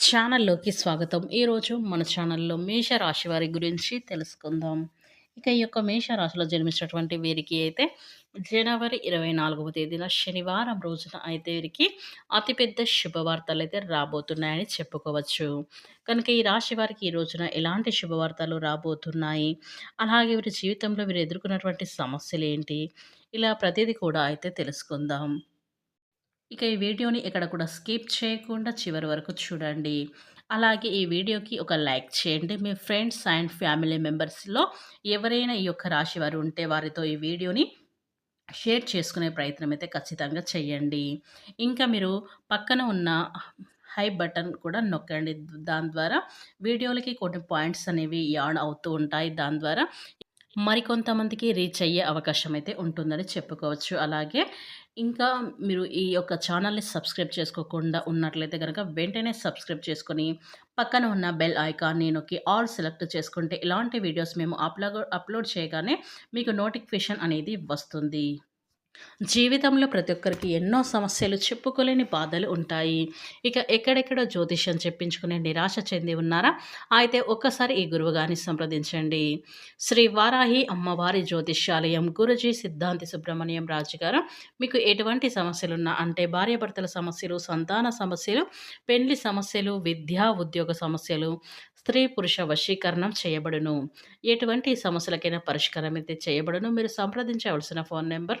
ఛానల్లోకి స్వాగతం. ఈరోజు మన ఛానల్‌లో మేషరాశి వారి గురించి తెలుసుకుందాం. ఇక ఈ యొక్క మేషరాశిలో జన్మించినటువంటి వీరికి అయితే జనవరి 24వ తేదీన శనివారం రోజున అయితే వీరికి అతిపెద్ద శుభవార్తలైతే రాబోతున్నాయని చెప్పుకోవచ్చు. కనుక ఈ రాశి వారికి ఈ రోజున ఎలాంటి శుభవార్తలు రాబోతున్నాయి? అలాగే వీరి జీవితంలో వీరు ఎదుర్కొన్నటువంటి సమస్యలు ఏంటి ఇలా ప్రతీది కూడా అయితే తెలుసుకుందాం. ఇక ఈ వీడియోని ఎక్కడ కూడా స్కిప్ చేయకుండా చివరి వరకు చూడండి. అలాగే ఈ వీడియోకి ఒక లైక్ చేయండి. మీ ఫ్రెండ్స్ అండ్ ఫ్యామిలీ మెంబర్స్‌లో ఎవరైనా ఈ యొక్క రాశి వారు ఉంటే వారితో ఈ వీడియోని షేర్ చేసుకునే ప్రయత్నం అయితే ఖచ్చితంగా చేయండి. ఇంకా మీరు పక్కన ఉన్న హై బటన్ కూడా నొక్కండి. దాని ద్వారా వీడియోలకి కొన్ని పాయింట్స్ అనేవి యాడ్ అవుతూ ఉంటాయి. దాని ద్వారా మరికొంతమందికి రీచ్ అయ్యే అవకాశం అయితే ఉంటుందని చెప్పుకోవచ్చు. అలాగే ఇంకా మీరు ఈ యొక్క ఛానల్‌ని సబ్స్క్రైబ్ చేసుకోకుండా ఉన్నట్లయితే కనుక వెంటనే సబ్స్క్రైబ్ చేసుకొని, పక్కన ఉన్న బెల్ ఐకాన్‌ని నొక్కి ఆల్ సెలెక్ట్ చేసుకుంటే ఇలాంటి వీడియోస్ మేము అప్లో అప్‌లోడ్ చేయగానే మీకు నోటిఫికేషన్ అనేది వస్తుంది. జీవితంలో ప్రతి ఒక్కరికి ఎన్నో సమస్యలు చెప్పుకోలేని బాధలు ఉంటాయి. ఇక ఎక్కడెక్కడో జ్యోతిష్యం చెప్పించుకునే నిరాశ చెంది ఉన్నారా? అయితే ఒక్కసారి ఈ గురువుగారిని సంప్రదించండి. శ్రీ వారాహి అమ్మవారి జ్యోతిష్యాలయం గురుజీ సిద్ధాంతి సుబ్రహ్మణ్యం రాజు గారు మీకు ఎటువంటి సమస్యలున్నా అంటే భార్యాభర్తల సమస్యలు, సంతాన సమస్యలు, పెండ్లి సమస్యలు, విద్యా, ఉద్యోగ సమస్యలు, స్త్రీ పురుష వశీకరణం చేయబడును. ఎటువంటి సమస్యలకైనా పరిష్కారం అయితే చేయబడును. మీరు సంప్రదించవలసిన ఫోన్ నెంబర్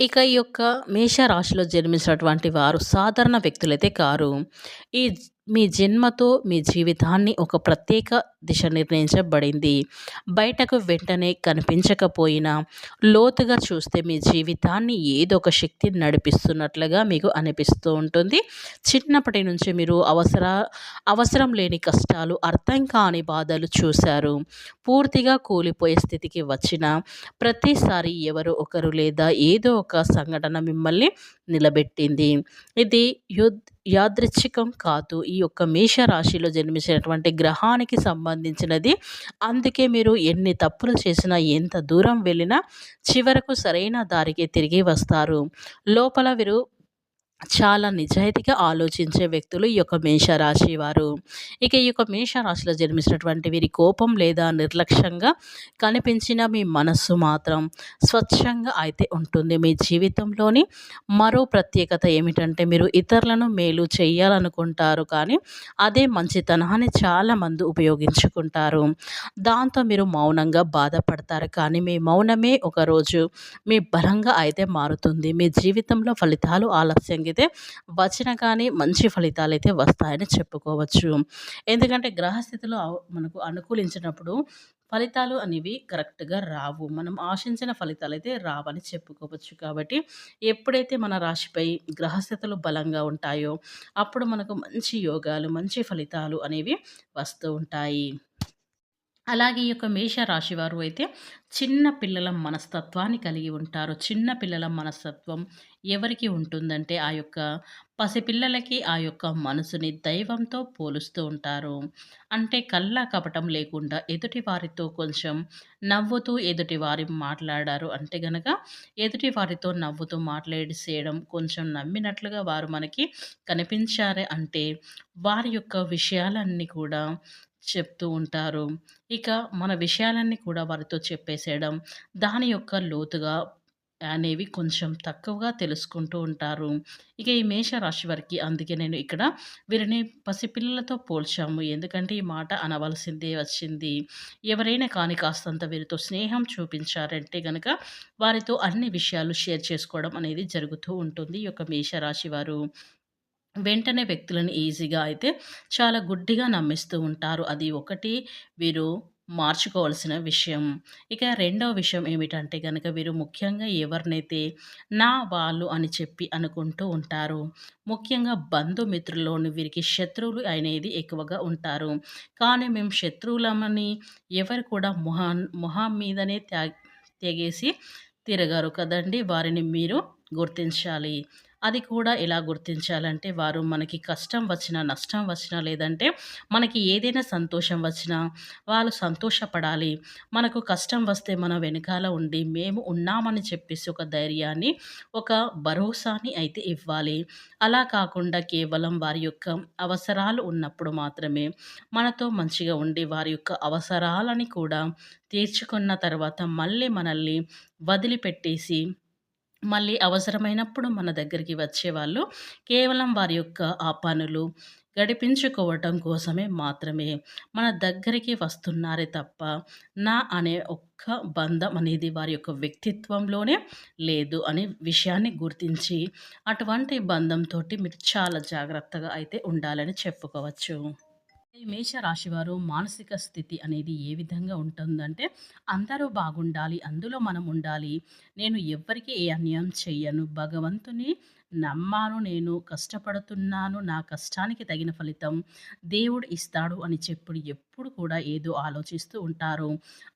ఇక ఈ యొక్క మేషరాశిలో జన్మించినటువంటి వారు సాధారణ వ్యక్తులైతే కారు. ఈ మీ జన్మతో మీ జీవితాన్ని ఒక ప్రత్యేక దిశ నిర్ణయించబడింది. బయటకు వెంటనే కనిపించకపోయినా లోతుగా చూస్తే మీ జీవితాన్ని ఏదో ఒక శక్తి నడిపిస్తున్నట్లుగా మీకు అనిపిస్తూ ఉంటుంది. చిన్నప్పటి నుంచి మీరు అవసర అవసరం లేని కష్టాలు, అర్థం కాని బాధలు చూశారు. పూర్తిగా కూలిపోయే స్థితికి వచ్చిన ప్రతిసారి ఎవరో ఒకరు లేదా ఏదో ఒక ఒక సంఘటన మిమ్మల్ని నిలబెట్టింది. ఇది యుద్ యాదృచ్ఛికం కాదు. ఈ యొక్క మేషరాశిలో జన్మించినటువంటి గ్రహానికి సంబంధించినది. అందుకే మీరు ఎన్ని తప్పులు చేసినా, ఎంత దూరం వెళ్ళినా చివరకు సరైన దారికి తిరిగి వస్తారు. లోపల వీరు చాలా నిజాయితీగా ఆలోచించే వ్యక్తులు ఈ యొక్క మేషరాశి వారు. ఇక ఈ యొక్క మేషరాశిలో జన్మించినటువంటి వీరి కోపం లేదా నిర్లక్ష్యంగా కనిపించిన మీ మనస్సు మాత్రం స్వచ్ఛంగా అయితే ఉంటుంది. మీ జీవితంలోని మరో ప్రత్యేకత ఏమిటంటే మీరు ఇతరులను మేలు చేయాలనుకుంటారు. కానీ అదే మంచితనాన్ని చాలామంది ఉపయోగించుకుంటారు. దాంతో మీరు మౌనంగా బాధపడతారు. కానీ మీ మౌనమే ఒకరోజు మీ బలంగా అయితే మారుతుంది. మీ జీవితంలో ఫలితాలు ఆలస్యంగా అయితే వచ్చినా కానీ మంచి ఫలితాలు అయితే వస్తాయని చెప్పుకోవచ్చు. ఎందుకంటే గ్రహస్థితిలో మనకు అనుకూలించినప్పుడు ఫలితాలు అనేవి కరెక్ట్‌గా రావు. మనం ఆశించిన ఫలితాలు అయితే రావని చెప్పుకోవచ్చు. కాబట్టి ఎప్పుడైతే మన రాశిపై గ్రహస్థితులు బలంగా ఉంటాయో అప్పుడు మనకు మంచి యోగాలు, మంచి ఫలితాలు అనేవి వస్తూ ఉంటాయి. అలాగే ఈ యొక్క మేషరాశి వారు అయితే చిన్న పిల్లల మనస్తత్వాన్ని కలిగి ఉంటారు. చిన్న పిల్లల మనస్తత్వం ఎవరికి ఉంటుందంటే ఆ యొక్క పసిపిల్లలకి ఆ యొక్క మనసుని దైవంతో పోలుస్తూ ఉంటారు. అంటే కల్లా కపటం లేకుండా ఎదుటి వారితో కొంచెం నవ్వుతూ ఎదుటి వారి మాట్లాడారు అంటే గనక ఎదుటి వారితో నవ్వుతూ మాట్లాడేసేయడం కొంచెం నమ్మినట్లుగా వారు మనకి కనిపించారే అంటే వారి యొక్క విషయాలన్నీ కూడా చెప్తూ ఉంటారు. ఇక మన విషయాలన్నీ కూడా వారితో చెప్పేసేయడం, దాని యొక్క లోతుగా అనేవి కొంచెం తక్కువగా తెలుసుకుంటూ ఉంటారు. ఇక ఈ మేషరాశి వారికి అందుకే నేను ఇక్కడ వీరిని పసిపిల్లలతో పోల్చాము. ఎందుకంటే ఈ మాట అనవలసిందే వచ్చింది. ఎవరైనా కాని కాస్తంత వీరితో స్నేహం చూపించారంటే గనక వారితో అన్ని విషయాలు షేర్ చేసుకోవడం అనేది జరుగుతూ ఉంటుంది. ఈ యొక్క మేషరాశి వారు. వెంటనే వ్యక్తులను ఈజీగా అయితే చాలా గుడ్డిగా నమ్మిస్తూ ఉంటారు. అది ఒకటి వీరు మార్చుకోవాల్సిన విషయం. ఇక రెండవ విషయం ఏమిటంటే కనుక వీరు ముఖ్యంగా ఎవరినైతే నా వాళ్ళు అని చెప్పి అనుకుంటూ ఉంటారు ముఖ్యంగా బంధుమిత్రుల్లోని వీరికి శత్రువులు అనేది ఎక్కువగా ఉంటారు. కానీ మేము శత్రువులమని ఎవరు కూడా మొహాన్ మొహం మీదనే త్యా తెగేసి తిరగరు కదండీ! వారిని మీరు గుర్తించాలి. అది కూడా ఎలా గుర్తించాలంటే వారు మనకి కష్టం వచ్చినా, నష్టం వచ్చినా లేదంటే మనకి ఏదైనా సంతోషం వచ్చినా వాళ్ళు సంతోషపడాలి. మనకు కష్టం వస్తే మన వెనకాల ఉండి మేము ఉన్నామని చెప్పేసి ఒక ధైర్యాన్ని, ఒక భరోసాని అయితే ఇవ్వాలి. అలా కాకుండా కేవలం వారి యొక్క అవసరాలు ఉన్నప్పుడు మాత్రమే మనతో మంచిగా ఉండి వారి యొక్క అవసరాలని కూడా తీర్చుకున్న తర్వాత మళ్ళీ మనల్ని వదిలిపెట్టేసి మళ్ళీ అవసరమైనప్పుడు మన దగ్గరికి వచ్చేవాళ్ళు కేవలం వారి యొక్క ఆ పనులు గడిపించుకోవటం కోసమే మాత్రమే. మన దగ్గరికి వస్తున్నారే తప్ప నా అనే ఒక్క బంధం అనేది వారి యొక్క వ్యక్తిత్వంలోనే లేదు అనే విషయాన్ని గుర్తించి అటువంటి బంధంతో మీరు చాలా జాగ్రత్తగా అయితే ఉండాలని చెప్పుకోవచ్చు. మేష రాశివారు మానసిక స్థితి అనేది ఏ విధంగా ఉంటుందంటే అందరూ బాగుండాలి అందులో మనం ఉండాలి. నేను ఎవ్వరికీ ఏ అన్యాయం చెయ్యను. భగవంతుని నమ్మాను నేను కష్టపడుతున్నాను నా కష్టానికి తగిన ఫలితం దేవుడు ఇస్తాడు అని చెప్పుడు ఎప్పుడు కూడా ఏదో ఆలోచిస్తూ ఉంటారు.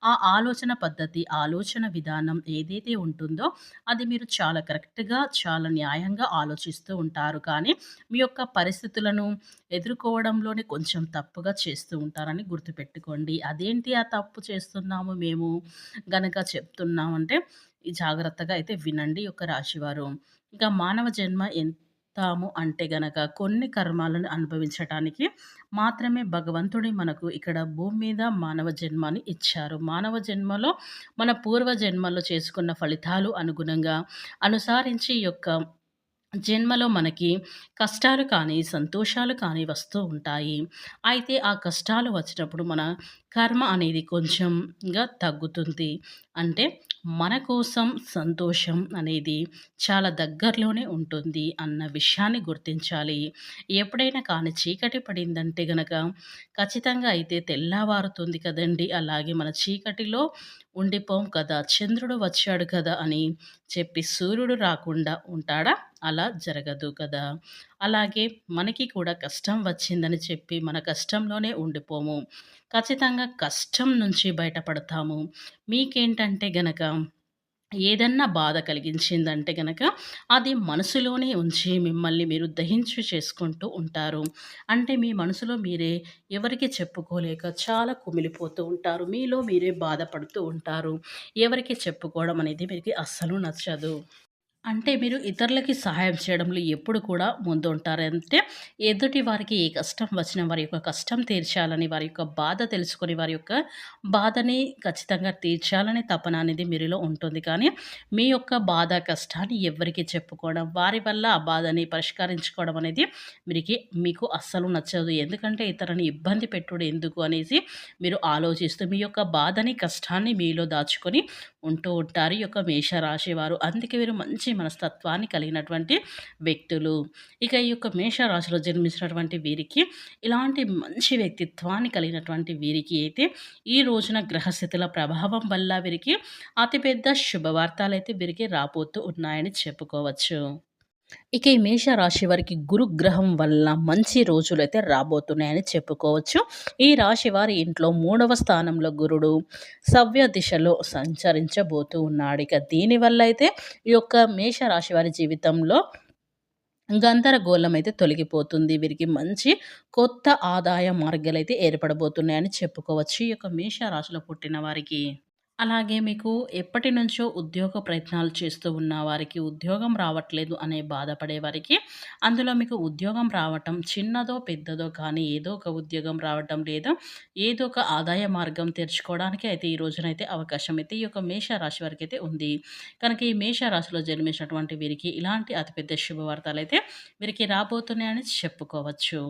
ఆ ఆలోచన పద్ధతి ఆలోచన విధానం ఏదైతే ఉంటుందో అది మీరు చాలా కరెక్ట్గా చాలా న్యాయంగా ఆలోచిస్తూ ఉంటారు. కానీ మీ యొక్క పరిస్థితులను ఎదుర్కోవడంలోనే కొంచెం తప్పుగా చేస్తూ ఉంటారని గుర్తుపెట్టుకోండి. అదేంటి ఆ తప్పు చేస్తున్నాము మేము? గనక చెప్తున్నామంటే ఈ జాగ్రత్తగా అయితే వినండి యొక్క రాశివారు. ఇంకా మానవ జన్మ ఎంతాము అంటే గనక కొన్ని కర్మాలను అనుభవించటానికి మాత్రమే భగవంతుడి మనకు ఇక్కడ భూమి మీద మానవ జన్మని ఇచ్చారు. మానవ జన్మలో మన పూర్వ జన్మలో చేసుకున్న ఫలితాలు అనుగుణంగా అనుసారించి యొక్క జన్మలో మనకి కష్టాలు కానీ సంతోషాలు కానీ వస్తూ ఉంటాయి. అయితే ఆ కష్టాలు వచ్చినప్పుడు మన కర్మ అనేది కొంచెంగా తగ్గుతుంది. అంటే మన కోసం సంతోషం అనేది చాలా దగ్గరలోనే ఉంటుంది అన్న విషయాన్ని గుర్తించాలి. ఎప్పుడైనా కానీ చీకటి పడిందంటే గనక ఖచ్చితంగా అయితే తెల్లవారుతుంది కదండి. అలాగే మన చీకటిలో ఉండిపోం కదా చంద్రుడు వచ్చాడు కదా అని చెప్పి సూర్యుడు రాకుండా ఉంటాడా? అలా జరగదు కదా. అలాగే మనకి కూడా కష్టం వచ్చిందని చెప్పి మన కష్టంలోనే ఉండిపోము. ఖచ్చితంగా కష్టం నుంచి బయటపడతాము. మీకేంటంటే గనక ఏదన్నా బాధ కలిగించిందంటే గనక అది మనసులోనే ఉంచి మిమ్మల్ని మీరు దహించి చేసుకుంటూ ఉంటారు. అంటే మీ మనసులో మీరే ఎవరికి చెప్పుకోలేక చాలా కుమిలిపోతూ ఉంటారు. మీలో మీరే బాధపడుతూ ఉంటారు. ఎవరికి చెప్పుకోవడం అనేది మీకు అస్సలు నచ్చదు. అంటే మీరు ఇతరులకి సహాయం చేయడంలో ఎప్పుడు కూడా ముందు ఉంటారంటే ఎదుటి వారికి ఏ కష్టం వచ్చిన వారి యొక్క కష్టం తీర్చాలని వారి యొక్క బాధ తెలుసుకొని వారి యొక్క బాధని ఖచ్చితంగా తీర్చాలని తపన అనేది మీరులో ఉంటుంది. కానీ మీ యొక్క బాధ కష్టాన్ని ఎవరికి చెప్పుకోవడం వారి వల్ల ఆ బాధని పరిష్కరించుకోవడం అనేది మీరికి మీకు అస్సలు నచ్చదు. ఎందుకంటే ఇతరుని ఇబ్బంది పెట్టుడు ఎందుకు అనేసి మీరు ఆలోచిస్తూ మీ యొక్క బాధని కష్టాన్ని మీలో దాచుకొని ఉంటూ ఉంటారు ఈ యొక్క మేషరాశి వారు. అందుకే మీరు మంచి మనస్తత్వాన్ని కలిగినటువంటి వ్యక్తులు. ఇక ఈ యొక్క మేషరాశిలో జన్మించినటువంటి వీరికి ఇలాంటి మంచి వ్యక్తిత్వాన్ని కలిగినటువంటి వీరికి అయితే ఈ రోజున గ్రహస్థితుల ప్రభావం వల్ల వీరికి అతిపెద్ద శుభవార్తలు అయితే వీరికి రాబోతూ ఉన్నాయని చెప్పుకోవచ్చు. ఇక ఈ మేషరాశి వారికి గురుగ్రహం వల్ల మంచి రోజులైతే రాబోతున్నాయని చెప్పుకోవచ్చు. ఈ రాశి వారి ఇంట్లో మూడవ స్థానంలో గురుడు సవ్య దిశలో సంచరించబోతూ ఉన్నాడు. ఇక దీనివల్ల అయితే ఈ యొక్క మేషరాశి వారి జీవితంలో గందరగోళం అయితే తొలగిపోతుంది. వీరికి మంచి కొత్త ఆదాయ మార్గాలు అయితే ఏర్పడబోతున్నాయని చెప్పుకోవచ్చు. ఈ యొక్క మేషరాశిలో పుట్టిన వారికి అలాగే మీకు ఎప్పటి నుంచో ఉద్యోగ ప్రయత్నాలు చేస్తూ ఉన్న వారికి ఉద్యోగం రావట్లేదు అనే బాధపడే వారికి అందులో మీకు ఉద్యోగం రావటం చిన్నదో పెద్దదో కానీ ఏదో ఒక ఉద్యోగం రావటం లేదా. ఏదో ఒక ఆదాయ మార్గం తెరుచుకోవడానికి అయితే ఈ రోజునైతే అవకాశం అయితే ఈ యొక్క మేషరాశి వారికి అయితే ఉంది. కనుక ఈ మేషరాశిలో జన్మించినటువంటి వీరికి ఇలాంటి అతిపెద్ద శుభవార్తలు అయితే వీరికి రాబోతున్నాయని చెప్పుకోవచ్చు.